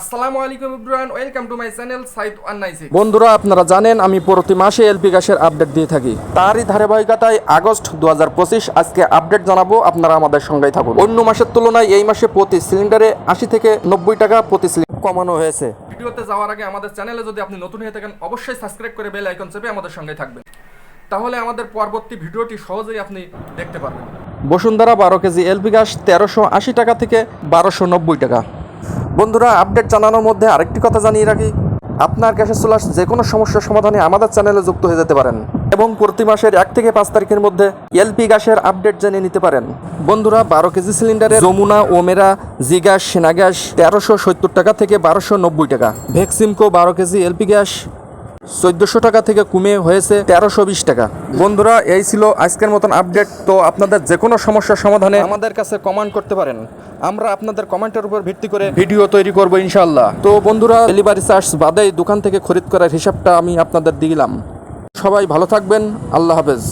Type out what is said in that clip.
আসসালামু আলাইকুম Ibrahim welcome to my channel site one বন্ধুরা আপনারা জানেন আমি প্রতি মাসে এলপি গ্যাসের আপডেট দিয়ে থাকি। তারই ধারাবাহিকতায় আগস্ট দুহাজার পঁচিশ আজকে আপডেট জানাব আপনারা আমাদের সঙ্গেই থাকুন। অন্য মাসের তুলনায় এই মাসে প্রতি সিলিন্ডারে আশি থেকে নব্বই টাকা প্রতি সিলিন্ডার কমানো হয়েছে। ভিডিওতে যাওয়ার আগে আমাদের চ্যানেলে যদি আপনি নতুন হয়ে থাকেন অবশ্যই সাবস্ক্রাইব করে বেল আইকন চেপে আমাদের সঙ্গে থাকবেন। তাহলে আমাদের পরবর্তী ভিডিওটি সহজেই আপনি দেখতে পারবেন। বসুন্ধরা বারো কেজি এলপি গ্যাস তেরোশো আশি টাকা থেকে বারোশো নব্বই টাকা। বন্ধুরা আপডেট জানানোর মধ্যে আরেকটি কথা জানিয়ে রাখি। আপনার গ্যাসের চুলার যে কোনো সমস্যার সমাধানে আমাদের চ্যানেলে যুক্ত হয়ে যেতে পারেন এবং প্রতি মাসের এক থেকে পাঁচ তারিখের মধ্যে এলপি গ্যাসের আপডেট জেনে নিতে পারেন। বন্ধুরা, বারো KG সিলিন্ডারে Jamuna, Omera G gas Sena gas তেরোশো সত্তর টাকা থেকে বারোশো নব্বই টাকা। ভ্যাকসিমকো বারো কেজি এলপি গ্যাস চোদ্দোশো টাকা থেকে কমে হয়েছে তেরোশো বিশ টাকা। বন্ধুরা, এই ছিল আজকের মতন আপডেট। তো আপনাদের যে কোনো সমস্যার সমাধানে আমাদের কাছে কমেন্ট করতে পারেন। আমরা আপনাদের কমেন্টের উপর ভিত্তি করে ভিডিও তৈরি করব ইনশাল্লাহ তো বন্ধুরা, ডেলিভারি চার্জ বাদেই দোকান থেকে খরিদ করার হিসাবটা আমি আপনাদের দিলাম। সবাই ভালো থাকবেন। আল্লাহ হাফেজ।